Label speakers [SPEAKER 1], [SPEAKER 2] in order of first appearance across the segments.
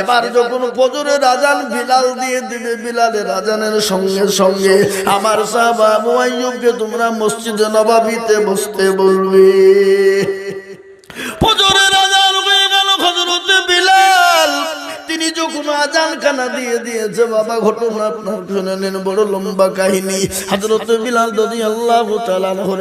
[SPEAKER 1] এবার যখন ফজরের রাজান বিলাল দিয়ে দিবে বিলালের রাজানের সঙ্গে সঙ্গে আমার সাহাবা তোমরা মসজিদে নবাবিতে বসতে বলবে। ফজরের রাজান হয়ে গেল হযরতে বিলাল। তিনি যখন আজান খানা দিয়ে দিয়েছে, বাবা, ঘটনা আপনার শুনে নেন, বড় লম্বা কাহিনী। হযরত বিলাল যদি আল্লাহ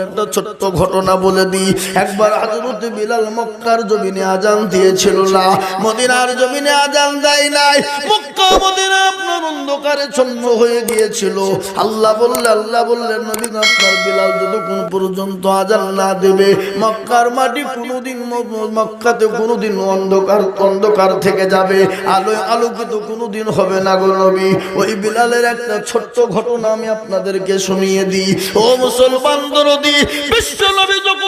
[SPEAKER 1] একটা ছোট্ট ঘটনা বলে দিই। একবার হযরত বিলাল মক্কার জমিনে আজান দিয়েছিল না মদিনার জমিনে আজান দেয় নাই। মক্কা, মদিনা আপনার অন্ধকারে ছন্ন হয়ে গিয়েছিল। আল্লাহ বললে, আল্লাহ বললেন নবী আপনার বিলাল যতক্ষণ পর্যন্ত আজান না দেবে, মক্কার মাটি কোনোদিন মক্কাতে কোনোদিন অন্ধকার অন্ধকার থেকে যাবে। আলোয় আলোকিত কোনোদিন হবে না গো নবী। ওই বিলালের একটা ছোট্ট ঘটনা আমি আপনাদেরকে শুনিয়ে দিই। ও মুসলমান দরদি, বিশ্ব নবী যখন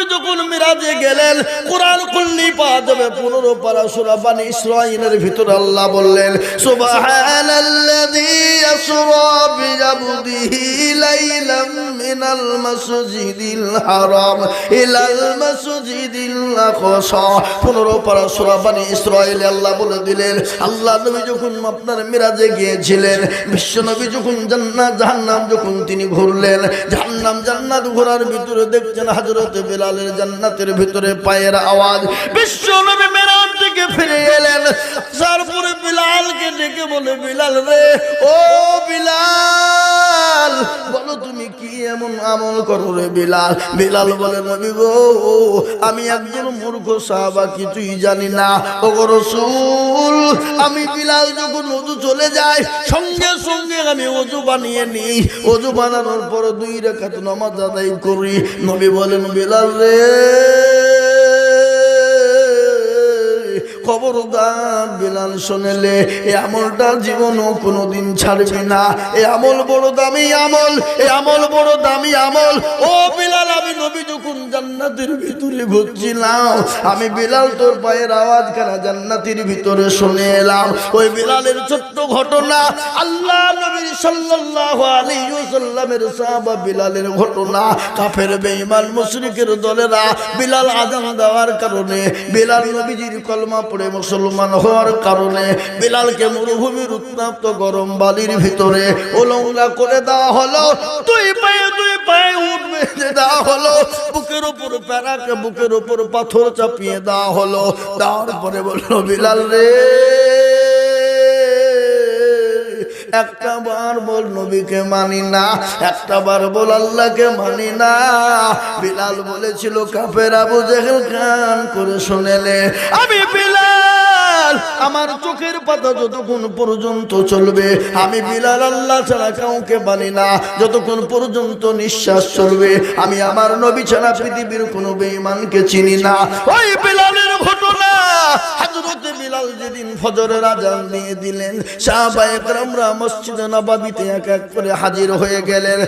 [SPEAKER 1] নবী যখন মিরাজে গেলেন, কোরআন খুললি পাওয়া যাবে পনেরো পারা সুরা বানি ইসরাইলের ভিতরে আল্লাহ বললেন, সুবহানাল্লাযী আসরা লাইলাম মিনাল মাসজিদিল হারাম, ইলাল মাসজিদিল আকসা। পারা সুরা বানি আল্লাহ বলে দিলেন, আল্লাহ নবী যখন আপনার মিরাজে গিয়েছিলেন, বিশ্ব নবী যখন জান্নাত, জাহান্নাম যখন তিনি ঘুরলেন, জাহান্নাম জান্নাত ঘোরার ভিতরে দেখছেন হযরত বিলালের জান্নাতের ভিতরে পায়ের আওয়াজ। বিশ্ব নবী মেরাজ থেকে ফিরে এলেন। তারপরে বিলালকে ডেকে বলে, বিলাল রে, ও বিলাল, বলো তুমি কি এমন আমল করো রে বিলাল? বিলাল বলে, নবী গো, আমি একজন মূর্খ সাহাবা, কিছুই জানি না। ও রসুল, আমি বিলাল যখন অজু চলে যায় সঙ্গে সঙ্গে আমি অজু বানিয়ে নিই। অজু বানানোর পর দুই রেখাত নামাজ আদায় করি। নবী বলেন, বিলাল ver. খবরদার বিলাল শোনেলে, এ আমলটা জীবনও কোনোদিন ছাড়বি না। এ আমল বড় দামি আমল, এ আমল বড় দামি আমল। ও বিলাল, আমি নবী যখন জান্নাতের ভিতরে ঘুরছিলাম, আমি বিলাল তোর পায়ের আওয়াজ কেনা জান্নাতের ভিতরে শুনে এলাম। ওই বিলালের ছোট্ট ঘটনা, আল্লাহ নবীর সাল্লাল্লাহু আলাইহি ওয়াসাল্লামের সাহাবা বিলালের ঘটনা। কাফের, বেঈমান, মুশরিকের দলেরা বিলাল আজান দেওয়ার কারণে বিলাল নবীজির কলমা পড়ে মুসলমান হওয়ার কারণে বিলালকে মরুভূমির উত্তাপ্ত গরম বালির ভিতরে ওলঙ্গা করে দেওয়া হলো। দুই পায়ে দুই পায়ে উঠ বেঁধে দেওয়া হলো। বুকের উপর প্যারাকে বুকের উপর পাথর চাপিয়ে দেওয়া হলো। দেওয়ার পরে বলল, বিলাল রে একটা বার বল নবীকে মানি না, একটা বার বল আল্লাহকে মানি না। বিলাল বলেছিল, কাফের আবু জেহেল কান করে শুনেলে। আমি বিলাল বিলাল, আমার চোখের পাতা যতক্ষণ পর্যন্ত চলবে, আমি বিলাল আল্লাহ ছাড়া কাউকে মানি না, যতক্ষণ পর্যন্ত নিঃশ্বাস চলবে, আমি আমার নবী ছাড়া পৃথিবীর কোনো বেঈমানকে চিনি না। ওই বিলালের ঘটনা হাজির হয়ে গেলেন।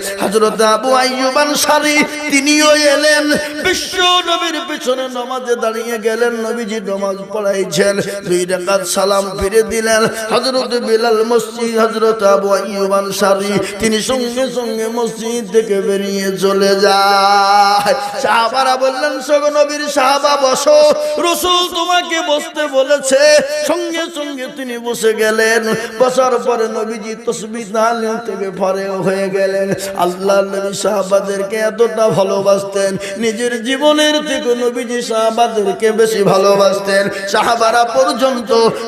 [SPEAKER 1] তিনিও এলেন, বিশ্ব নবীর দাঁড়িয়ে গেলেন, নবীজি পড়াইছেন। দুই রাকাত সালাম ফিরে দিলেন। হযরত বিলাল মসজিদ, হযরত আবু আইয়ুব আনসারী, তিনি সঙ্গে সঙ্গে মসজিদ থেকে বেরিয়ে চলে যায়। সাহাবারা বললেন, সগ নবীর সাহাবা, বসো। রসুল তোমাকে বসতে বলেছে। সঙ্গে সঙ্গে তিনি বসে গেলেন। বসার পরে নবীজি তসবি তাহলে থেকে পরে হয়ে গেলেন। আল্লাহ নবী সাহাবাদেরকে এতটা ভালোবাসতেন, নিজের জীবনের থেকে নবীজি সাহাবাদেরকে বেশি ভালোবাসতেন। সাহাবারা পর্যন্ত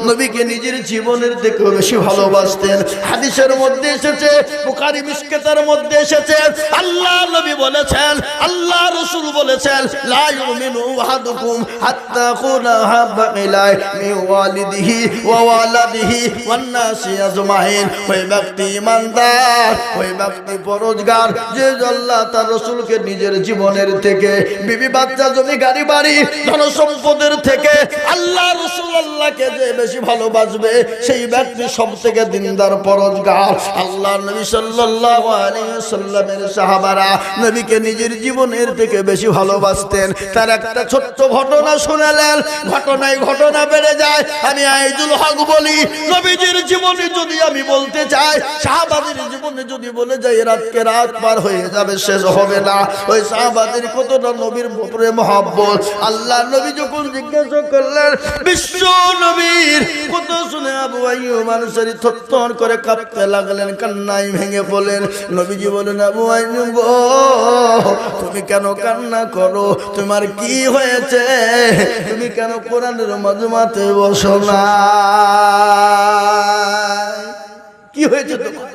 [SPEAKER 1] নবীকে নিজের জীবনের থেকে বেশি ভালোবাসতেন। হাদিসের মধ্যে এসেছে, বুখারী মিশকাতের মধ্যে এসেছে, আল্লাহ নবী বলেছেন, আল্লাহ রাসূল বলেছেন, লা ইউমিনু আহাদুকুম হাত্তা কুনা হাব্বা ইলাই মিন ওয়ালিদিহি ওয়া ওয়ালাদিহি ওয়ান নাসি আজমাইন। ওই ব্যক্তি ইমানদার, ওই ব্যক্তি পরোজগার, যে আল্লাহ তার রাসূলকে নিজের জীবনের থেকে, বিবি বাচ্চা জমি, গাড়ি বাড়ি ধন সম্পদের থেকে, আল্লাহ রাসূল আল্লাহকে যে বেশি ভালোবাসবে, সেই ব্যক্তি সব থেকে দিনদার, পরোজগার। আল্লাহ নবী সাল্লাল্লাহু আলাইহি ওয়াসাল্লামের সাহাবারা নবীকে নিজের জীবনের থেকে বেশি ভালোবাসতেন। তার একটা ছোট্ট ঘটনা শোনালেন। ঘটনায় ঘটনা বেড়ে যায়। আমি আইজুল হক বলি, নবীজির জীবনে যদি আমি বলতে চাই, সাহাবাদের জীবনে যদি বলে যাই রাতকে রাত পার হয়ে যাবে, শেষ হবে না। ওই সাহাবাদের কতটা নবীর উপরে মহাব্বত। আল্লাহ নবী যখন জিজ্ঞাসা করলেন, বিশ্ব নবী আইয়ুব মানুষের থরথর করে কাঁপতে লাগলেন, কান্নায় ভেঙে পড়লেন। নবীজি বলেন আবু আইয়ুব তুমি কেন কান্না করো? তোমার কি হয়েছে? তুমি কেন কোরআনের মজমাতে বসো না? কি হয়েছে তোমার?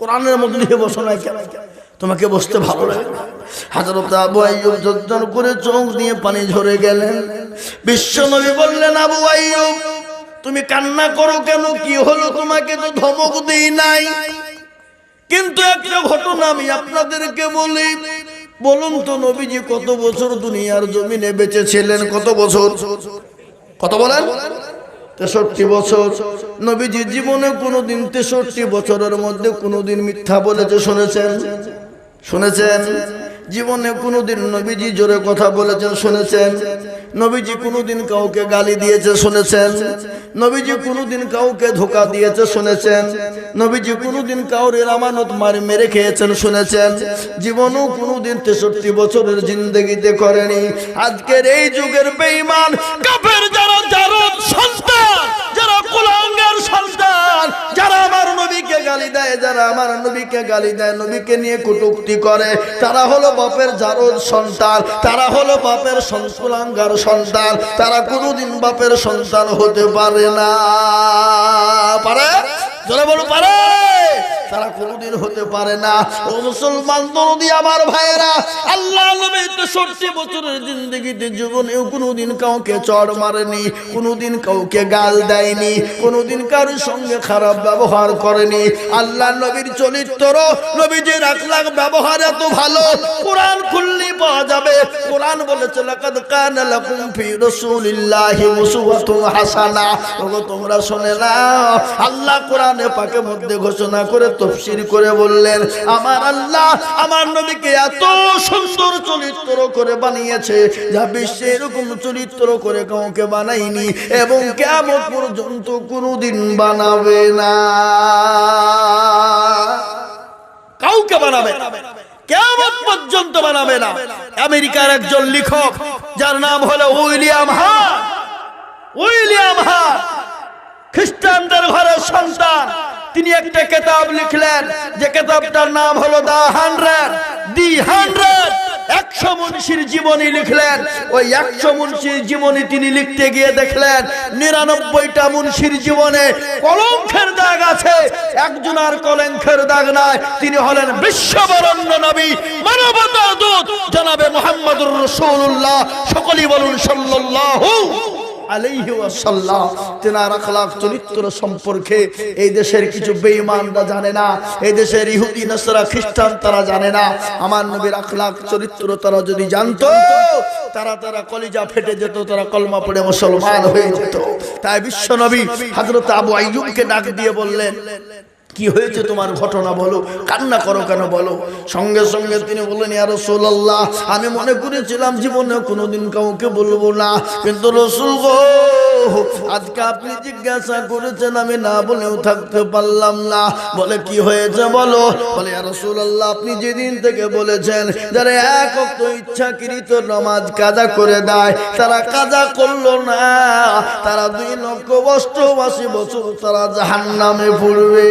[SPEAKER 1] কোরআনের মধ্যে বসো না কেন? তোমাকে বসতে ভালো লাগে না। হাজরত আবু আইয়ুব যজ্জন করে চোখ দিয়ে পানি ঝরে গেলেন। বিশ্ব নবী বললেন, আবু আইয়ুব, তুমি কান্না করো কেন? কি হলো তোমাকে তো ধমক দেই নাই। কিন্তু একটা ঘটনা আমি আপনাদেরকে বলি। বলুন তো নবীজি, কত বছর দুনিয়ার জমিনে বেঁচে ছিলেন কত বছর? কত বলেন? তেষট্টি বছর। নবীজি জীবনে কোনোদিন তেষট্টি বছরের মধ্যে কোনোদিন মিথ্যা বলেছে, শুনেছেন? শুনেছেন? জীবনে কোনোদিন নবীজি জোরে কথা বলেছেন, শুনেছেন? নবীজি কোনোদিন কাউকে গালি দিয়েছে শুনেছেন? নবীজি কোনোদিন কাউকে ধোকা দিয়েছে শুনেছেন? নবীজি কোনোদিন কাউরের আমানত মারি মেরে খেয়েছেন, শুনেছেন? জীবনও কোনোদিন তেষট্টি বছরের জিন্দগিতে করেনি। আজকের এই যুগের বেঈমান, কাফের যারা জারদ সন্তান। যারা কুলাঙ্গের সন্তান, যারা আমার নবীকে গালি দেয়, যারা আমার নবীকে গালি দেয়, নবীকে নিয়ে কুটুক্তি করে, তারা হলো বাপের জারদ সন্তান, তারা হলো বাপের সংকুলাঙ্গার সন্তান, তারা কোনোদিন বাপের সন্তান হতে পারে না। পারে? জোরে বলো পারে? তারা কোনোদিন হতে পারে না। ও মুসলমান, দরদি আমার ভাইয়েরা আল্লাহ নবী তেষট্টি বছরের জিন্দগিতে জীবনেও কোনোদিন কাউকে চড় মারেনি, কোনোদিন কাউকে গাল দেয়নি, কোনোদিন কারোর সঙ্গে খারাপ ব্যবহার করেনি। আল্লাহ নবীর চরিত্র, নবীজির আখলাক ব্যবহার এত ভালো, কোরআন খুললি পাওয়া যাবে। কোরআন বলেছে, লাকাদ কানা লাকুম ফি রাসূলিল্লাহি উসওয়াতুন হাসানা। তোমরা শুনে নাও, আল্লাহ কোরআনে পাকে মধ্যে ঘোষণা করে তফসির করে বললেন, আমার আল্লাহ আমার নবীকে এত সুন্দর চরিত্র করে বানিয়েছে যা বিশ্বে এরকম চরিত্র করে কাউকে বানাইনি এবং কেমন পর্যন্ত কোনোদিন বানাবে না। কাউকে বানাবে কেমন পর্যন্ত বানাবে না। আমেরিকার একজন লেখক, যার নাম হলো উইলিয়াম হার উইলিয়াম হার খ্রিস্টানদের ঘরের সন্তান। তিনি একটা কেতাব লিখলেন, যে কেতাবটার নাম হলো দা হান্ড্রেড। দি হান্ড্রেড! একশো মুন্সির জীবনী লিখলেন। ওই একশো মুন্সির জীবনী তিনি লিখতে গিয়ে দেখলেন, নিরানব্বইটা মুন্সির জীবনে কলঙ্কের দাগ আছে। একজন আর কলঙ্কের দাগ নাই। তিনি হলেন বিশ্ববরণ্য নবী, মানবতার দূত, জনাবে মোহাম্মদুর রসুল্লাহ সকলেই বলুন সাল্লাল্লাহু আলাইহি ওয়াসাল্লাম তেনার আখলাক চরিত্র সম্পর্কে এই দেশের কিছু বেঈমানরা জানে না, এই দেশের ইহুদি, নাসরা, খ্রিস্টান তারা জানে না। আমার নবীর আখলাক চরিত্র তারা যদি জানতো, তারা তারা কলিজা ফেটে যেত, তারা কলমা পড়ে মুসলমান হয়ে যেত। তাই বিশ্ব নবী হযরত আবু আইয়ুবকে ডাক দিয়ে বললেন কি হয়েছে তোমার ঘটনা বলো? কান্না করো কেন বলো? সঙ্গে সঙ্গে তিনি বললেন, ইয়া রাসূলুল্লাহ, আমি মনে করেছিলাম জীবনে কোনোদিন কাউকে বলব না। কিন্তু রসুল গো, আজকে আপনি জিজ্ঞাসা করেছেন, আমি না বলেও থাকতে পারলাম না। বলে, কি হয়েছে বলো? বলে রাসূলুল্লাহ, আপনি যেদিন থেকে বলেছেন, যারা এক অক্ত ইচ্ছাকৃত নামাজ কাজা করে দেয়, তারা কাজা করল না। তারা দুই লক্ষ অষ্টআশি বছর তারা জাহান্নামে পড়বে।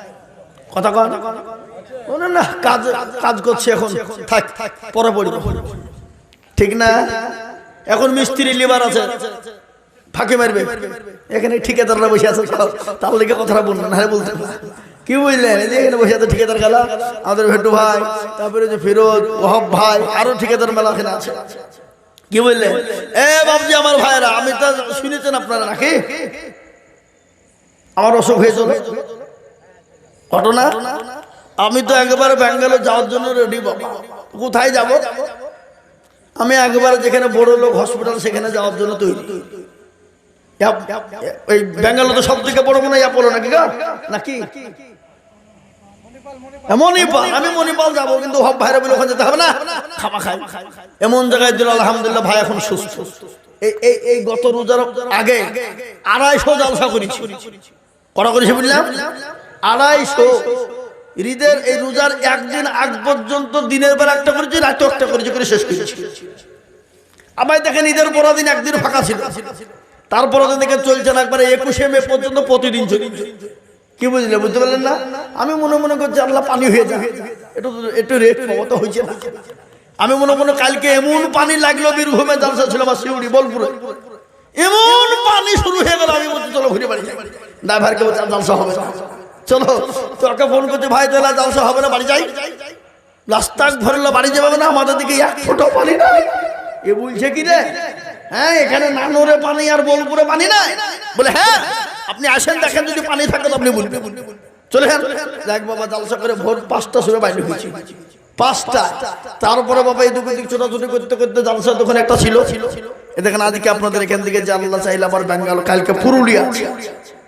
[SPEAKER 1] কথা কন বলে না কাজ কাজ করছে এখন। থাক, পরে পড়ব ঠিক না? এখন মিস্ত্রি লিভার আছে। ফাঁকে মারবে। এখানে ঠিকাদাররা বসে আছে তার লেগে কথাটা বললেন না বলতে কি বুঝলেন? যে এখানে বসে আছে ঠিকাদার গেলা আমাদের ভেটু ভাই, তারপরে যে ফিরোজ, ওহব ভাই, আরও ঠিকাদার মেলা এখানে আছে। কি বুঝলেন? এ বাবজি আমার ভাইরা আমি তো শুনেছেন আপনারা নাকি? আমার অসুখ হয়েছিল। ঘটনা? আমি তো একবারে ব্যাঙ্গালোর যাওয়ার জন্য রেডি কোথায় যাব? আমি একবারে যেখানে বড় লোক হসপিটাল সেখানে যাওয়ার জন্য তৈরি। ওই ব্যাঙ্গালোর সব থেকে বড় মনে অ্যাপোলো নাকি নাকি? মণিপাল, আমি মণিপাল যাব, কিন্তু ভাইরা বলে যেতে হবে না। এমন জায়গায় দিল, আলহামদুলিল্লাহ এখন সুস্থ। এই এই গত রোজার আগে আড়াইশো জালসা করেছি। কটা করেছি বুঝলাম? আড়াইশো। ঈদের এই রোজার একদিন আগ পর্যন্ত দিনের বেলা একটা করেছি রাতে একটা করেছি, করে শেষ করেছি। আবার দেখেন ঈদের পরের দিন একদিন ফাঁকা ছিল। তারপরে দেখে চলছে না, একবারে একুশে মে পর্যন্ত প্রতিদিন কি বুঝলে বুঝতে পারলেন না? আমি মনে মনে করছি, আল্লাহ পানি হয়ে যায় একটু একটু রেট ক্ষমতা হয়েছে আমি মনে মনে কালকে এমন পানি লাগল, বীরভূমে জালসা ছিল আমার শিউড়ি, বলপুরে। এমন পানি শুরু হয়ে গেল, আমি বলছি, চলো ঘুরে বাড়ি ড্রাইভারকে বলছি জালসা হবে। চলো, তোকে ফোন করছে, ভাই তাহলে জালসা হবে না, বাড়ি যাই। রাস্তা ভরলো বাড়ি যাবে না, আমাদের দিকে এক ফোঁটাও পানি নাই। এ বলছে কি রে? হ্যাঁ এখানে নানোরে পানি আর বোলপুরে পানি নাই। বলে হ্যাঁ আপনি আসেন, দেখেন যদি পানি থাকে আপনি বলবেন। চলে হ্যাঁ দেখ বাবা, জালসা করে ভোর পাঁচটা শুনে বাইরে হয়েছি। পাঁচটা। তারপরে বাবা এই দুটো দিক ছোটাছুটি করতে করতে জালসা দোকান একটা ছিল। এ দেখেন আজকে আপনাদের এখান থেকে জানলা চাইলে আবার বেঙ্গাল কালকে পুরুলিয়া।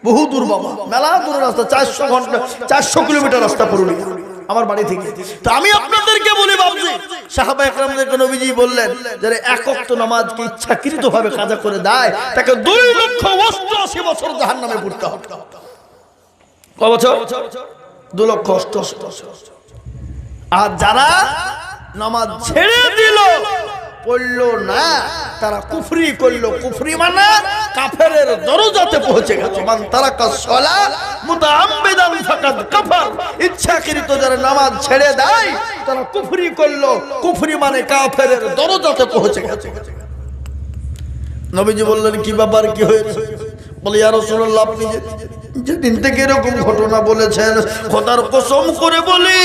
[SPEAKER 1] বহু দূর বাবা। মেলা দূর রাস্তা, চারশো ঘণ্টা, চারশো কিলোমিটার রাস্তা পুরুলিয়া, আমার বাড়ি থেকে। তো আমি আপনাদেরকে বলি ভাবছি সাহাবা একরামদেরকে নবীজি বললেন যারা একক তো নামাজকে ইচ্ছাকৃত ভাবে কাজা করে দেয়? তাকে দুই লক্ষ অষ্টআশি বছর জাহান নামে পড়তে হবে। বছর? দু লক্ষ অষ্টআশি বছর। আর যারা নামাজ ছেড়ে দিল পড়ল না, তারা কুফরি করল। কুফরি মানে কাফেরের দরজাতে পৌঁছে গেছে। মান তারা কাসলা মুতাআম্মিদান কাফার। যারা ছেড়ে দেয়, তারা কুফরি করল। কুফরি মানে দরজাতে পৌঁছে গেছে। বললেন, কি হয়েছে? বলে আপনি যেদিন থেকে এরকম ঘটনা বলেছেন, খোদার কসম করে বলি,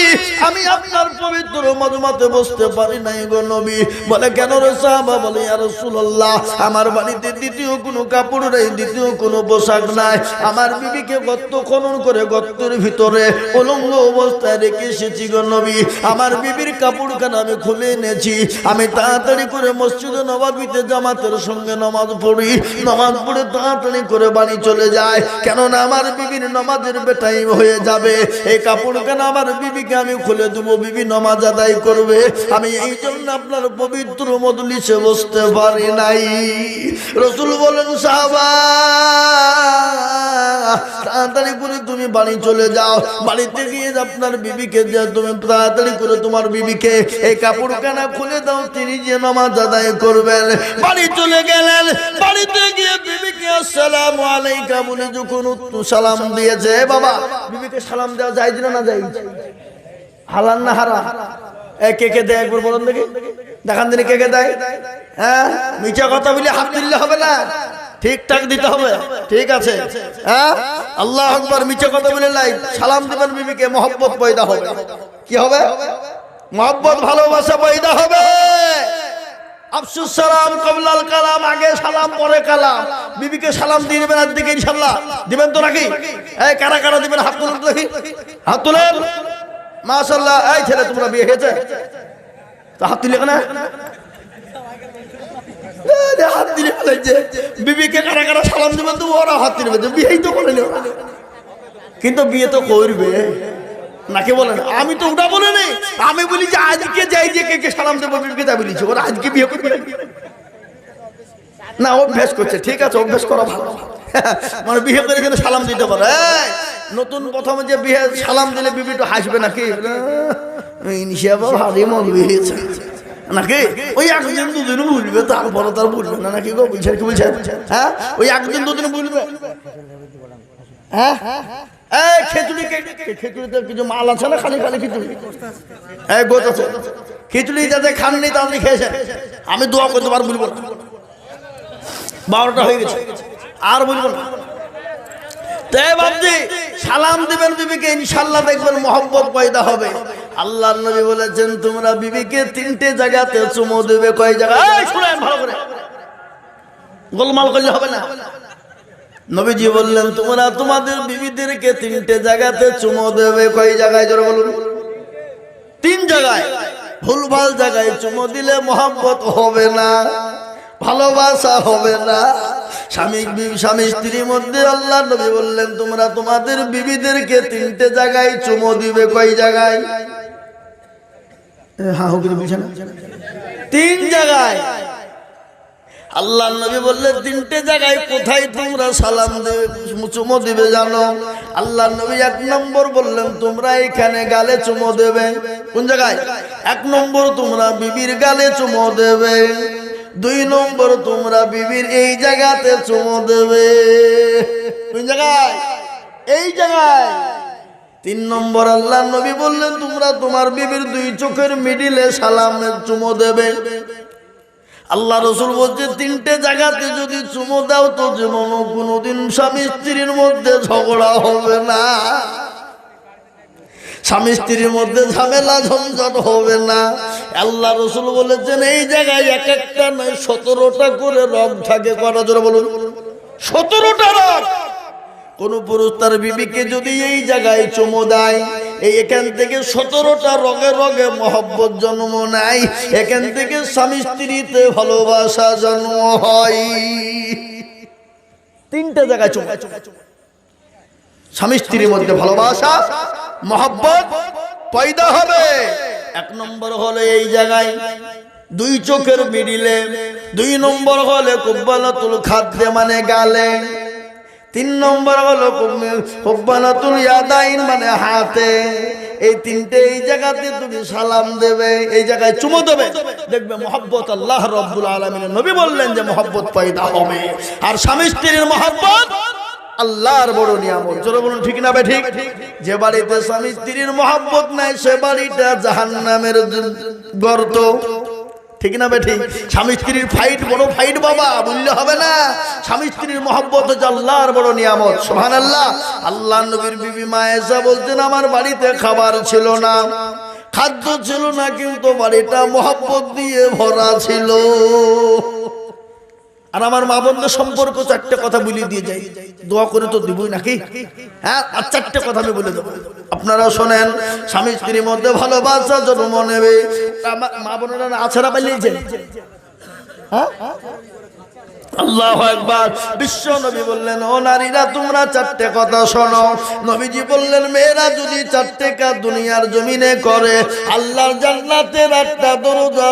[SPEAKER 1] আমি আপনার পবিত্র মজমাতে বসতে পারি নাই গো নবী। বলে, কেন রে সাহাবা? বলে আর রাসূলুল্লাহ, আমার বাড়িতে দ্বিতীয় কোনো কাপড় নেই, দ্বিতীয় কোনো পোশাক নাই। আমার বিবিকে গর্ত খনন করে গর্তের ভিতরে উলঙ্গ অবস্থায় রেখে এসেছি গো নবী। আমার বিবির কাপড়খানা আমি খুলে এনেছি। আমি তাড়াতাড়ি করে মসজিদে নবাবিতে জামাতের সঙ্গে নামাজ পড়ি। নামাজ পড়ে তাড়াতাড়ি করে বাড়ি চলে যায়। কেননা আমার বিবির নামাজের বেটাই হয়ে যাবে। এই কাপড় কেন আমার বিবিকে আমি খুলে দেবো? বিবি নামাজ আদায় করবে। আমি এই জন্য আপনার পবিত্র মদলিসে বসতে পারি নাই। রসুল বলেন তাড়াতাড়ি করে তুমি বাড়ি চলে যাও। বাড়িতে গিয়ে আপনার বিবিকে তুমি তাড়াতাড়ি করে তোমার বিবিকে এই কাপড় কানা খুলে দাও? তিনি যে নামাজ আদায় করবেন। বাড়ি চলে গেলেন। বাড়িতে গিয়ে বিবিকে, আসসালামু আলাইকা বলে যখন উত্তর সালাম দিয়েছে "এ বাবা, বিবিকে সালাম দেওয়া যায় না না যায়? হালান না হারা কে কে দেয় একবার বলুন দেখি। দেখান দিনে কে কে দেয়। হ্যাঁ? মিছা কথা বলে হাত দিলে হবে না। ঠিকঠাক দিতে হবে। ঠিক আছে। হ্যাঁ? আল্লাহ আকবার মিছে কথা বলে লাই সালাম দিবেন বিবিকে, মহব্বত পয়দা হবে। কি হবে? মহব্বত, ভালোবাসা পয়দা হবে। আফসুস, সালাম, কবলাল কালাম, আগে সালাম, পরে কালাম। বিবিকে সালাম দিয়ে দেবেন আর দিকে ইনশাল্লাহ দিবেন তো নাকি? এই কারা কারা দিবেন? হাত তুলেন দেখি। হাত তুলেন। মাশাল্লাহ এই ছেলে, তোমরা বিয়ে হয়েছে? তো হাত তুলে কেন হাত দিলে ফেলেছে বিবিকে কারা কারা সালাম দিবেন তো ওরা হাত ফেলেছে বিয়েই তো করে কিন্তু বিয়ে তো করবে। নাকে বলেন আমি তো ওটা বলে নেই। আমি বলি যে আজকে যাই যে কে কে সালাম দেবো তা বলিছি। ওরা আজকে বিয়ে করবে। না, অভ্যাস করছে। ঠিক আছে, অভ্যাস করা ভালো। মানে বিয়ে করে কিন্তু সালাম দিতে পারে। নতুন প্রথমে যে বিয়ে সালাম দিলে বিবি একটু হাসবে নাকি? ভারী মন বিয়েছে। নাকি? ওই একদিন দুদিন বুঝবে তারপরে তার বুঝবে না। নাকি গো বুঝছে কি বুঝছে হ্যাঁ? ওই একদিন দুদিন বুঝবে হ্যাঁ? কিছু মাল আছে না? খালি খালি খিচুড়ি। খিচুড়ি যাতে খাননি আমি দোয়া করতে পার বলব না। বারোটা হয়ে গেছে, আর বলব না। তাই ভাবছি সালাম দিবেন বিবিকে, ইনশাল্লাহ দেখবেন মোহাম্মত পয়দা হবে। আল্লাহ নবী বলেছেন, তোমরা বিবিকে তিনটে জায়গাতে চুমো দেবে। কয় জায়গায়? শুনেন ভালো করে। গোলমাল করলে হবে না। নবীজি বললেন, তোমরা তোমাদের বিবিদেরকে তিনটে জায়গাতে চুমো দেবে। কয় জায়গায়, জোরে বলুন। তিন জায়গায়। ভুলভাল জায়গায় চুমো দিলে মোহাম্মত হবে না, ভালোবাসা হবে না। স্বামী স্বামী স্ত্রীর মধ্যে আল্লাহ নবী বললেন, তোমরা তোমাদের বিবিদেরকে তিনটে জায়গায় চুমো দিবে। কয় জায়গায়। হ্যাঁ হুকুম বুঝছেন তিন জায়গায়। আল্লাহ নবী বললেন তিনটে জায়গায় কোথায় তোমরা সালাম দেবে চুমো দিবে জানো। আল্লাহ নবী এক নম্বর বললেন, তোমরা এখানে গালে চুমো দেবে। কোন জায়গায়? এক নম্বর, তোমরা বিবির গালে চুমো দেবে। দুই নম্বর, তোমরা বিবির এই জায়গাতে চুমো দেবে। কোন জায়গায়? এই জায়গায়। তিন নম্বর আল্লাহ নবী বললেন, তোমরা তোমার বিবির দুই চোখের মিডিলে সালামের চুমো দেবে। আল্লাহ রসুল বলছে, তিনটে জায়গাতে যদি চুমো দাও তো যেমন কোনোদিন স্বামী স্ত্রীর মধ্যে ঝগড়া হবে না। স্বামী স্ত্রীর মধ্যে ঝামেলা, ঝঞ্ঝট হবে না। আল্লাহ রসুল বলেছেন, এই জায়গায় এক একটা নয়, সতেরোটা করে রং থাকে। কটা জোরে বলুন? সতেরোটা রং কোন পুরুষ তার বিবিকে যদি এই জায়গায় চুমো দেয় এখান থেকে সতেরোটা রগে রগে মহব্বত জন্ম নেয়। এখান থেকে স্বামী স্ত্রীতে ভালোবাসা জন্ম হয়। তিনটা জায়গায় চুমো। স্বামী স্ত্রীর মধ্যে ভালোবাসা, মহব্বত পয়দা হবে। এক নম্বর হলে এই জায়গায় দুই চোখের মিডিলে, দুই নম্বর হলে কুব্বালাতুল খাদ্যে মানে গালে। তিন নম্বর হলো হুব্বানাতুল ইয়াদাইন মানে হাতে। এই তিনটে এই জায়গাতে তুমি সালাম দেবে, এই জায়গায় চুমো দেবে। দেখবে মোহাব্বত আল্লাহ রব্বুল আলমিনের নবী বললেন যে মোহাব্বত পয়দা হবে। আর স্বামী স্ত্রীর মোহাব্বত আল্লাহর বড় নিয়ামত। চলো বলুন, ঠিক না ঠিক? যে বাড়িতে স্বামী স্ত্রীর মোহাব্বত নাই, সে বাড়িটা জাহান্নামের গর্ত। ঠিক না বেঠি? স্বামী স্ত্রীর ফাইট বড় ফাইট বাবা, বললে হবে না। স্বামী স্ত্রীর মহব্বত হচ্ছে আল্লাহর বড় নিয়ামত। সোহান আল্লাহ আল্লাহ নবীর বিবি মায়েসা বলছেন, আমার বাড়িতে খাবার ছিল না। খাদ্য ছিল না, কিন্তু বাড়িটা মহব্বত দিয়ে ভরা ছিল। আর আমার মা বন্ধু সম্পর্ক চারটে কথা বলে দিয়ে যাই দোয়া করে তো দিবই নাকি? হ্যাঁ আর চারটে কথা আমি বলে দেবো। আপনারা শোনেন, স্বামী স্ত্রীর মধ্যে ভালোবাসা জন্ম নেবে। মা বোনেরা আছাড়া যে হ্যাঁ? কাজ করে,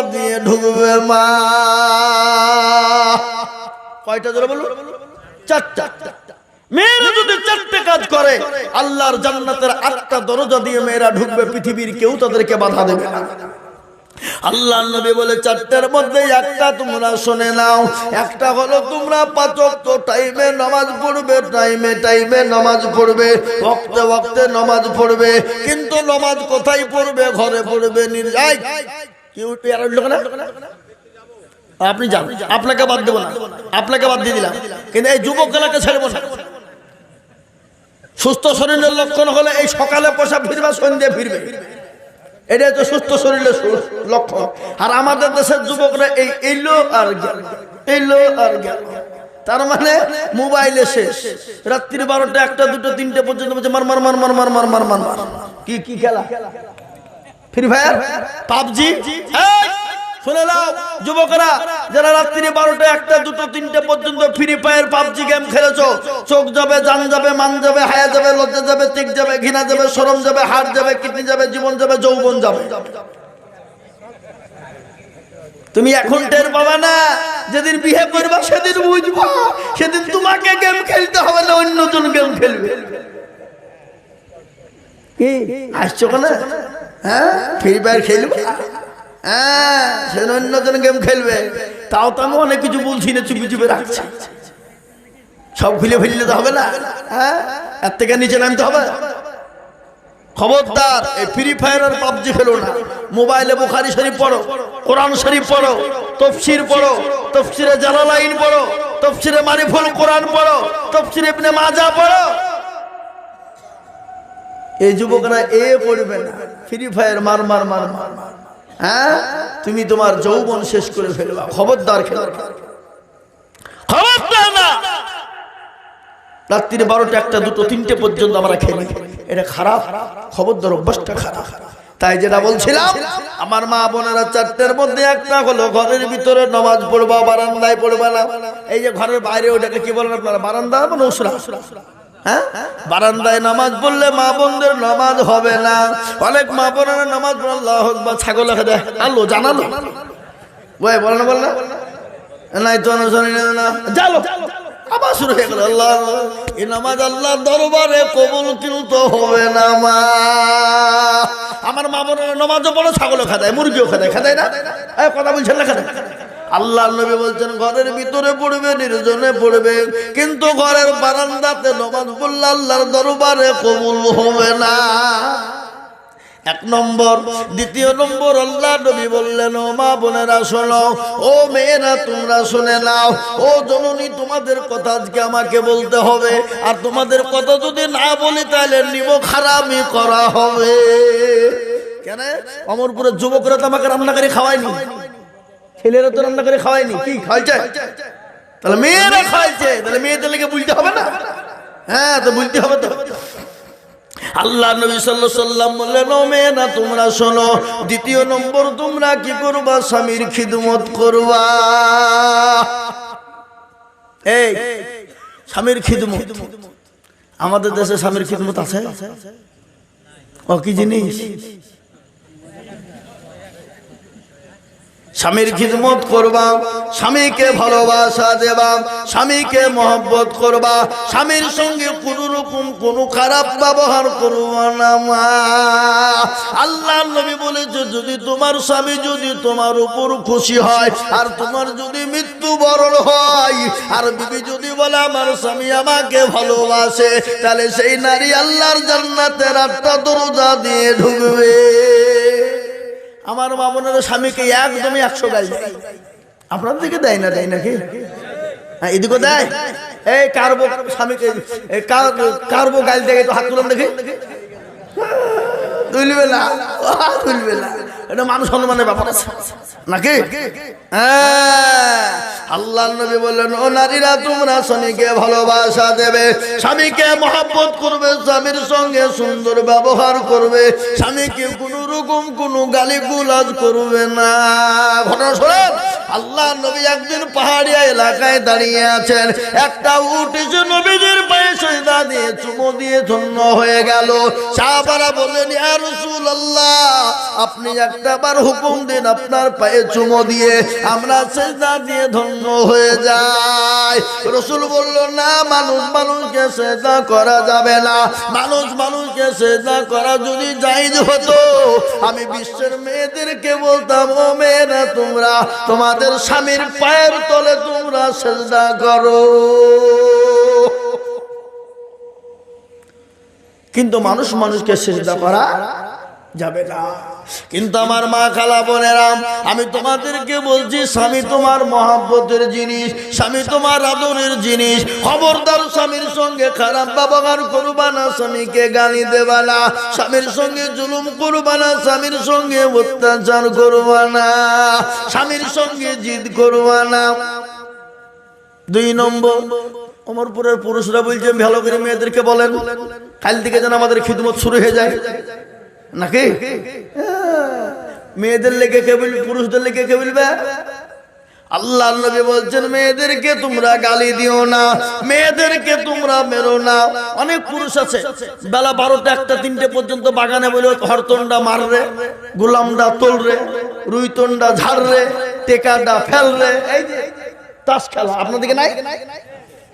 [SPEAKER 1] আল্লাহর জান্নাতের দরজা দিয়ে মেয়েরা আল্লাহর জান্নাতের আটটা দরজা দিয়ে মেয়েরা ঢুকবে, পৃথিবীর কেউ তাদেরকে বাধা দেবে না। আল্লাহ নবী বলে, চারটার মধ্যে একটা তোমরা শুনে নাও। একটা হলো তোমরা পাচক তো টাইমে নামাজ পড়বে টাইমে টাইমে নামাজ পড়বে ওক্তে ওক্তে নামাজ পড়বে। কিন্তু নামাজ কোথায় পড়বে? ঘরে পড়বে নির্যায় কেউ না? আপনি যান, আপনাকে বাদ দেবো না, আপনাকে বাদ দিয়ে দিলাম। কিন্তু এই যুবক গেলাকে ছেড়ে সুস্থ শরীরের লক্ষণ হলে এই সকালে পোশাক ফিরবে সন্ধ্যে ফিরবে। এটাই তো সুস্থ শরীরের লক্ষণ। আর আমাদের দেশের যুবকরা এই এলো আর গেল এলো আর গেল তার মানে মোবাইলে শেষ। রাত্রির বারোটা, একটা, দুটো, তিনটে পর্যন্ত বলছে, মার মার মার মার মার মার মার মার মার। কি কি খেলা? Free fire? পাবজি? যুবকরা, যারা রাত্রি বারোটা একটা, দুটো, তিনটে পর্যন্ত ফ্রি ফায়ার পাবজি গেম খেলেছো, চোখ যাবে যাবে, মান যাবে, হায়া যাবে, লজ্জা যাবে যাবে যাবে যাবে যাবে, কিডনি যাবে, জীবন যাবে, যৌবন যাবে। তুমি এখন টের পাবা না, যেদিন বিয়ে করবা, সেদিন বুঝবা, সেদিন তোমাকে গেম খেলতে হবে না, অন্যজন গেম খেলবে। কি? আসছো কেন? হ্যাঁ? ফ্রি ফায়ার খেলবে? হ্যাঁ সে অন্যজন গেম খেলবে। তাও তো আমি অনেক কিছু বলছি না রাখছি। সব খুলে ফেললে তো হবে না। হ্যাঁ এর থেকে নিচে নামতে হবে। খবরদার, এই ফ্রি ফায়ার আর পাবজি খেলো না। মোবাইলে বুখারি শরীফ পড়ো, কোরআন শরীফ পড়ো, তফসির পড়ো, তফসিরে জালালাইন পড়ো, তফসিরে মারিফুল কোরআন পড়ো, তফসিরে ইবনে মাজা পড়ো। এই যুবকরা এ পড়বে না। ফ্রি ফায়ার মার মার মার মার মার। হ্যাঁ? তুমি তোমার যৌবন শেষ করে ফেলবা। খবরদার খেলো। না। খবরদার না। রাত্রিরে বারোটা একটা দুটো তিনটে পর্যন্ত আমরা খেলি। এটা খারাপ খবরদার অভ্যাসটা খারাপ। তাই যেটা বলছিলাম আমার মা বোনেরা চারটের মধ্যে একটা হলো ঘরের ভিতরে নামাজ পড়বা বারান্দায় পড়বা না। এই যে ঘরের বাইরে ওটাকে কি বলেন আপনারা? বারান্দা মানে উসরা হ্যাঁ? বারান্দায় নামাজ পড়লে মা বোনদের নামাজ হবে না। অনেক মা বোনেরা নামাজ পড়ে, আল্লাহ আকবার, ছাগল খেতে আলো জানালো। বই বল না বল না। নাই তো অনুসরণ না জালো। আবার শুরু হয়ে গেল, আল্লাহ। এই নামাজ আল্লাহ দরবারে কবুল কিন্তু হবে না, মা। আমার মা বোনের নামাজও পড়ে, ছাগলও খাদায় মুরগিও খাদায় খাদায় না? কথা বলছেন না খাদায় আল্লাহ নবী বলছেন, ঘরের ভিতরে পড়বে, নির্জনে পড়বে। কিন্তু ঘরের বারান্দাতে নামাজ পড়লে আল্লাহর দরবারে কবুল হবে না। এক নম্বর। দ্বিতীয় নম্বর, আল্লাহ নবী বললেন, ও মা বোনেরা, শোনো। ও মেয়েরা, তোমরা শুনে নাও। ও জননী, তোমাদের কথা আজকে আমাকে বলতে হবে। আর তোমাদের কথা যদি না বলি, তাহলে নিব খারাপই করা হবে। কেন? অমরপুরের যুবকরা তো আমাকে রান্না করে খাওয়ায়নি। ছেলেরা তো রান্না করে খাওয়ায়নি। কি খাইছে তাহলে মেয়েরা খাইছে তাহলে মেয়েদের লেগে বুঝতে হবে না। হ্যাঁ তো বুঝতে হবে তো। আল্লাহ নবী আলাইহি সাল্লাম বললেন, ও মেয়েরা, তোমরা শোনো, দ্বিতীয় নম্বর তোমরা কি করবা? স্বামীর খিদমত করবা। এই, স্বামীর খিদমত। আমাদের দেশে স্বামীর খিদমত আছে? ও কি জিনিস? স্বামীর খিদমত করবা, স্বামীকে ভালোবাসা দেবা, স্বামীকে মহব্বত করবা, স্বামীর সঙ্গে কোন রকম কোনো খারাপ ব্যবহার করবা না, মা। আল্লাহ নবী বলেছে, যদি তোমার স্বামী যদি তোমার উপর খুশি হয় আর তোমার যদি মৃত্যু বরণ হয়, আর বিবি যদি বলে, আমার স্বামী আমাকে ভালোবাসে, তাহলে সেই নারী আল্লাহর জান্নাতের আটটা দরজা দিয়ে ঢুকবে। আমার মামনের স্বামীকে একদমই একশো গাল আপনার দিকে দেয় না, দেয় নাকি? হ্যাঁ এদিকে দেয়। এই কারবো স্বামীকে কারবো গাল দেখে তো হাত তুলাম দেখি। তুলবে না তুলবে না। এটা মানুষ সম্মানের ব্যাপার আছে। নাকি? হ্যাঁ। আল্লাহ নবী বললেন, ও নারীরা, তোমরা স্বামীকে ভালোবাসা দেবে। স্বামীকে মহাব্বত করবে, স্বামীর সঙ্গে সুন্দর ব্যবহার করবে। স্বামীকে কোনো রকম কোনো গালি গুলাজ করবে না। ঘটনা শোনেন আল্লাহ নবী একদিন পাহাড়িয়া এলাকায় দাঁড়িয়ে আছেন। একটা উঠ এসে নবীজির পায়ে সজদা দিয়ে চুমো দিয়ে ধন্য হয়ে গেল। সাহাবারা বললেন, ইয়া রাসূলুল্লাহ, আপনি একটা বার হুকুম দিন আপনার পায়ে চুমো দিয়ে, আমরা সেজদা দিয়ে ধন্য হয়ে যাই। রসুল বলল, না, মানুষ মানুষকে সেজদা করা যাবে না। মানুষ মানুষকে সেজদা করা যদি জায়েজ হতো, আমি বিশ্বের মেয়েদেরকে বলতাম, ও মেয়েরা, তোমরা, তোমাদের স্বামীর পায়ের তলে তোমরা সেজদা করো। কিন্তু মানুষ মানুষকে সেজদা করা যাবে না। কিন্তু আমার মা খালা বোনেরা, আমি তোমাদেরকে বলছি, স্বামী তোমার মহাব্বতের জিনিস, স্বামী তোমার আদরের জিনিস। খবরদার স্বামীর সঙ্গে খারাপ ব্যবহার করবা না, স্বামীকে গালি দেবা না। স্বামীর সঙ্গে জুলুম করবা না, স্বামীর সঙ্গে অত্যাচার করবা না। স্বামীর সঙ্গে জিদ করবা না। দুই নম্বর অমরপুরের পুরুষরা বলছেন, ভালো করে মেয়েদেরকে বলেন। কাল থেকে যেন আমাদের খিদমত শুরু হয়ে যায়। নাকি। মেয়েদের লেগে কে বলবে? পুরুষদের লেগে কে বলবে? আল্লাহ নবী বলছেন, মেয়েদেরকে তোমরা গালি দিও না, মেয়েদেরকে তোমরা মেরো না। অনেক পুরুষ আছে, বেলা বারোটা একটা তিনটে পর্যন্ত বাগানে বলে, হরতনটা মাররে গোলামটা তোলরে রুইতনটা ঝাড়রে টেকাটা ফেলরে এই যে, তাস খেলা আপনাদেরকে নাই?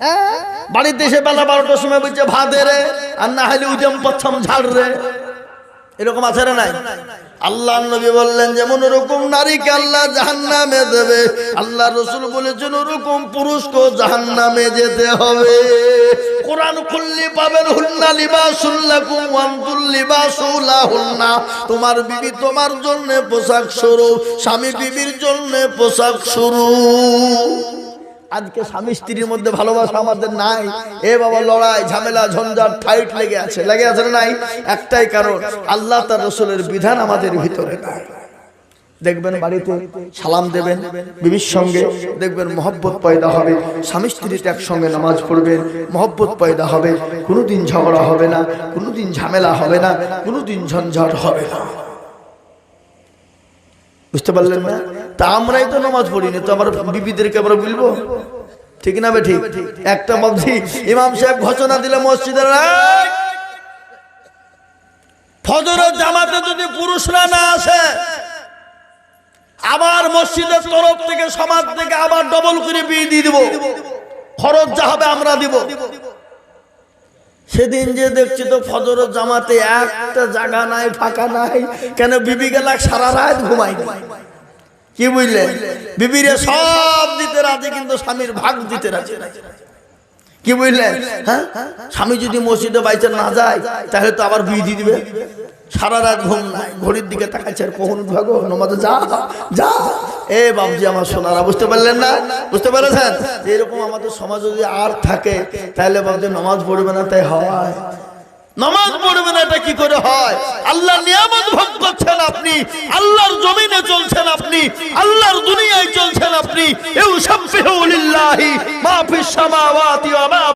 [SPEAKER 1] হ্যাঁ? বাড়িতে এসে বেলা বারোটার সময় বলছে ভাদে রে, আর না হলে উজম পচ্ছম ঝাড় রে। এরকম আছে না নাই? আল্লাহ নবী বললেন যেমন ওরকম নারীকে আল্লাহ জাহান্নামে দেবে। আল্লাহ রসুল বলেছেন, ওরকম পুরুষকে জাহান্নামে যেতে হবে। কোরআন খুললি পাবেন, হুন্না লিবাসুল্লাকুম ওয়ান্তুল লিবাসুলা হুন্না তোমার বিবি তোমার জন্য পোশাক শুরু স্বামী বিবির জন্য পোশাক শুরু আজকে স্বামী স্ত্রীর মধ্যে ভালোবাসা আমাদের নাই। এ বাবা, লড়াই, ঝামেলা, ঝঞ্ঝাট ফাইট লেগে আছে। লেগে আছে নাই? একটাই কারণ, আল্লাহ তার রসুলের বিধান আমাদের ভিতরে নাই। দেখবেন বাড়িতে সালাম দেবেন, বিবির সঙ্গে দেখবেন মহব্বত পয়দা হবে, স্বামী স্ত্রীতে একসঙ্গে নামাজ পড়বেন মহব্বত পয়দা হবে, কোনোদিন ঝগড়া হবে না, কোনোদিন ঝামেলা হবে না, কোনোদিন ঝঞ্ঝাট হবে না। বুঝতে পারলেন না? তা আমরাই তো নামাজ পড়িনি তো আবার বিবিদেরকে আবার বলব? ঠিক না বে ঠিক? একটা ভাবছি ইমাম সাহেব ঘোষণা দিলে মসজিদের "এই, ফজরের জামাতে যদি পুরুষরা না আসে আবার মসজিদের তরফ থেকে সমাজ থেকে আবার ডবল করে বিয়ে দিয়ে দিব। খরচ যা হবে আমরা দিব। সেদিন যে দেখছি তো ফজর জামাতে একটা জায়গা নাই, ফাঁকা নাই। কেন বিবি গেলা সারা রাত ঘুমাই কি বুঝলেন বিবিরে সব দিতে রাজি, কিন্তু স্বামীর ভাগ দিতে রাজি রাজি। কি বুঝলেন হ্যাঁ? স্বামী যদি মসজিদে বাইচে না যায় তাহলে তো আবার বিয়ে দিয়ে দিবে। সারা রাত ঘুম নাই ঘড়ির দিকে তাকাইছে আর কখন ভাগো নমাজে যা যা। এ বাবজি আমার সোনারা বুঝতে পারলেন না? বুঝতে পারছেন? এরকম আমাদের সমাজ যদি আর থাকে তাহলে বাবজি নমাজ পড়বে না তাই হয়। নামাজ পড়বে না এটা কি করে হয়? আল্লাহ নিয়ামত ভোগ করছেন আপনি, আল্লাহর জমিনে চলছেন আপনি, আল্লাহর দুনিয়ায় চলছেন আপনি। এউ সাব্বিহু লিল্লাহি মা ফিস সামাওয়াতি ওয়া মা